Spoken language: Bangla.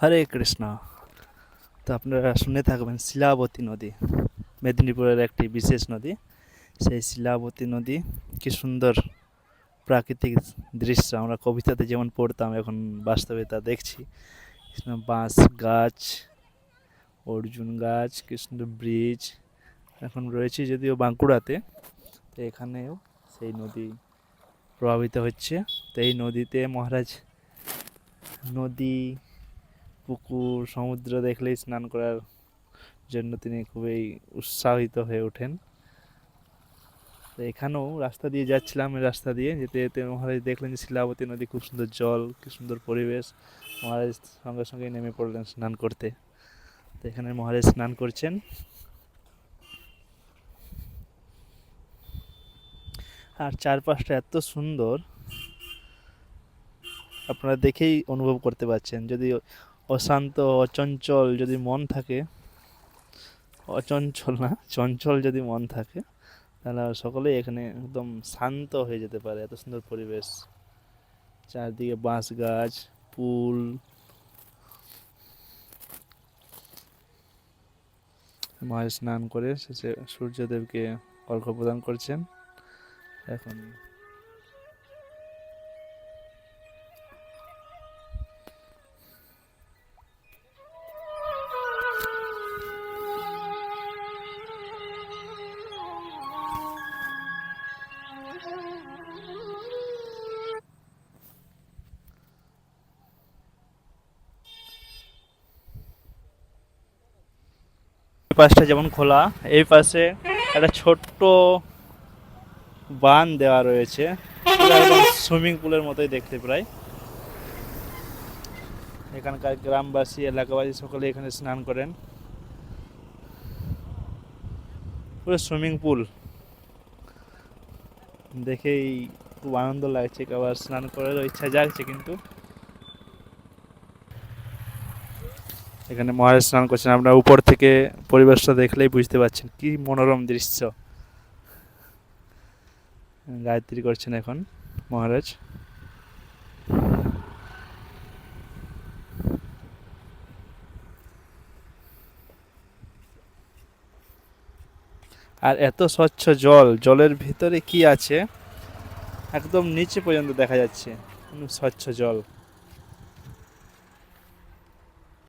হরে কৃষ্ণ। তো আপনারা শুনে থাকবেন শিলাবতী নদী, মেদিনীপুরের একটি বিশেষ নদী। সেই শিলাবতী নদী কি সুন্দর প্রাকৃতিক দৃশ্য। আমরা কবিতাতে যেমন পড়তাম, এখন বাস্তবে তা দেখছি। বাঁশ গাছ, অর্জুন গাছ কি সুন্দর ব্রিজ এখন রয়েছে যদিও বাঁকুড়াতে। তো এখানেও সেই নদী প্রভাবিত হচ্ছে। তো এই নদীতে মহারাজ নদী পুকুর, সমুদ্র দেখলেই স্নান করার জন্য তিনি খুবই উৎসাহিত হয়ে ওঠেন। তো এখানেও রাস্তা দিয়ে যাচ্ছিলাম, রাস্তা দিয়ে যেতে যেতে মহারাজ দেখলেন যে শিলাবতী নদী খুব সুন্দর জল কি সুন্দর পরিবেশ। মহারাজ সঙ্গে সঙ্গে নেমে পড়লেন স্নান করতে। তো এখানে মহারাজ স্নান করছেন। আর চারপাশটা এত সুন্দর, আপনারা দেখেই অনুভব করতে পারছেন। যদি অশান্ত, অচঞ্চল যদি মন থাকে, অচঞ্চল না, চঞ্চল যদি মন থাকে, তাহলে সকলেই এখানে একদম শান্ত হয়ে যেতে পারে। এত সুন্দর পরিবেশ। চারদিকে বাঁশ গাছ পুল। মায়ের স্নান করে শেষে সূর্যদেবকে অর্ঘ্য প্রদান করছেন। এখন পাশটা যেমন খোলা, এই পাশে একটা ছোট্ট বান দেওয়া রয়েছে। সুইমিং পুলের মতোই দেখতে প্রায় এখানকার গ্রামবাসী, এলাকাবাসী সকলে এখানে স্নান করেন। পুরো সুইমিং পুল। দেখেই খুব আনন্দ লাগছে, আবার স্নান করারও ইচ্ছা জাগছে কিন্তু। এখানে মহারাজ স্নান করছেন আপনার উপর থেকে পরিবেশটা দেখলেই বুঝতে পারছেন, কি মনোরম দৃশ্য। গায়ত্রী করছেন এখন মহারাজ। আর এত স্বচ্ছ জল, জলের ভিতরে কি আছে? একদম নিচে পর্যন্ত দেখা যাচ্ছে। স্বচ্ছ জল।